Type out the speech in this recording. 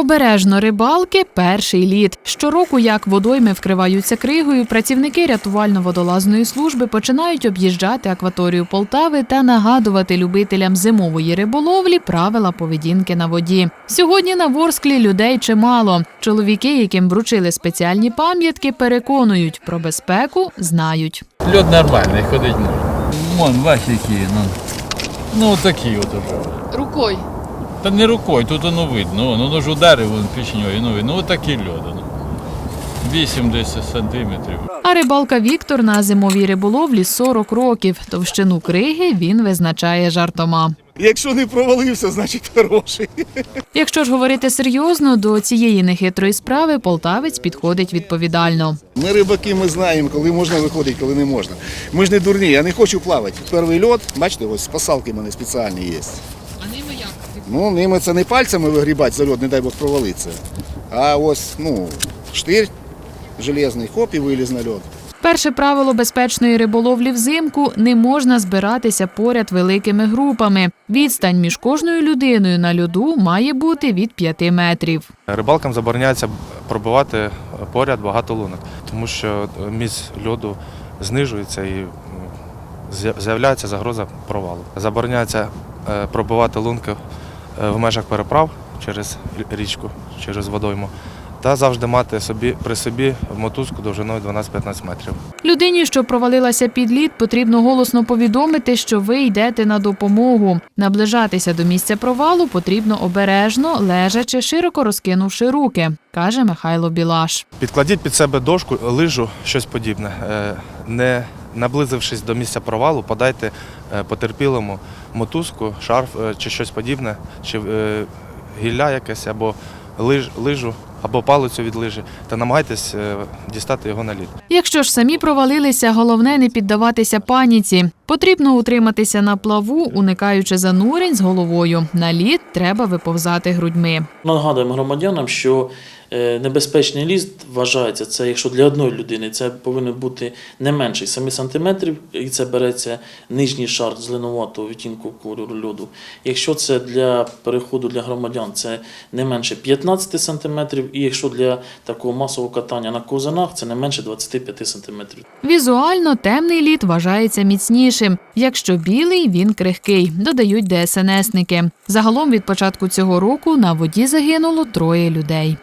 Обережно рибалки перший лід. Щороку, як водойми вкриваються кригою, працівники рятувально-водолазної служби починають об'їжджати акваторію Полтави та нагадувати любителям зимової риболовлі правила поведінки на воді. Сьогодні на Ворсклі людей чимало. Чоловіки, яким вручили спеціальні пам'ятки, переконують про безпеку, знають. Льод нормальний, ходить можна. Вон, бачиш, які, ну. Ну, такі от уже. Рукою. Та не рукою, тут воно видно. Вон, воно ж ударив вон пічньою, ну видно. Отакий льод. Ну. 8-10 сантиметрів. А рибалка Віктор на зимовій риболовлі 40 років. Товщину криги він визначає жартома. Якщо не провалився, значить хороший. Якщо ж говорити серйозно, до цієї нехитрої справи полтавець підходить відповідально. Ми рибаки, ми знаємо, коли можна виходити, коли не можна. Ми ж не дурні, я не хочу плавати. Перший льот, бачите, ось спасалки в мене спеціальні є. Ну, ними це не пальцями вигрібати за льод, не дай Бог провалитися. А ось, ну, штир железний, хоп і виліз на льод. Перше правило безпечної риболовлі взимку не можна збиратися поряд великими групами. Відстань між кожною людиною на льоду має бути від 5 метрів. Рибалкам забороняється пробивати поряд багато лунок, тому що міст льоду знижується і з'являється загроза провалу. Забороняється пробивати лунки е, в межах переправ через річку, через водойму, та завжди мати собі при собі мотузку довжиною 12-15 метрів. Людині, що провалилася під лід, потрібно голосно повідомити, що ви йдете на допомогу. Наближатися до місця провалу потрібно обережно, лежачи, широко розкинувши руки, каже Михайло Білаш. Підкладіть під себе дошку, лижу, щось подібне. Е, Не наблизившись до місця провалу, подайте е, потерпілому мотузку, шарф е, чи щось подібне, чи е, гілля якесь, або лиж, лижу, або палицю від лижі, та намагайтесь дістати його на лід. Якщо ж самі провалилися, головне не піддаватися паніці. Потрібно утриматися на плаву, уникаючи занурень з головою. На лід треба виповзати грудьми. Нагадуємо громадянам, що небезпечний ліст вважається це, якщо для одної людини це повинен бути не менше 7 см, і це береться нижній шар зеленуватого відтінку кольору льоду. Якщо це для переходу для громадян, це не менше 15 см, і якщо для такого масового катання на ковзанах, це не менше 25 см. Візуально темний лід вважається міцнішим. Якщо білий, він крихкий, додають ДСНСники. Загалом від початку цього року на воді загинуло троє людей.